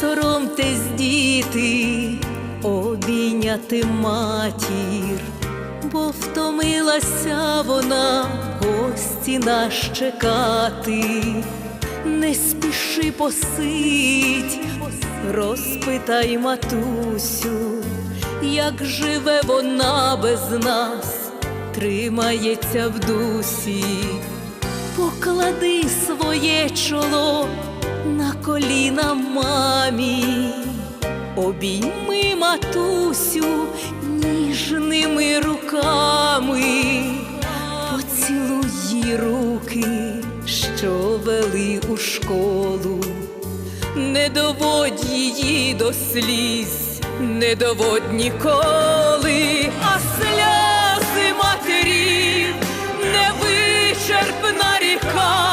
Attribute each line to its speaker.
Speaker 1: соромтесь, діти, обійняти матір, бо втомилася вона гості нас чекати. Не спіши посить, розпитай матусю, як живе вона без нас, тримається в дусі, поклади своє чоло на коліна мамі, обійми матусю ніжними руками, поцілуй її руки, що вели у школу, не доводь її до сліз, не доводь ніколи, а сльози матерів невичерпна ріка.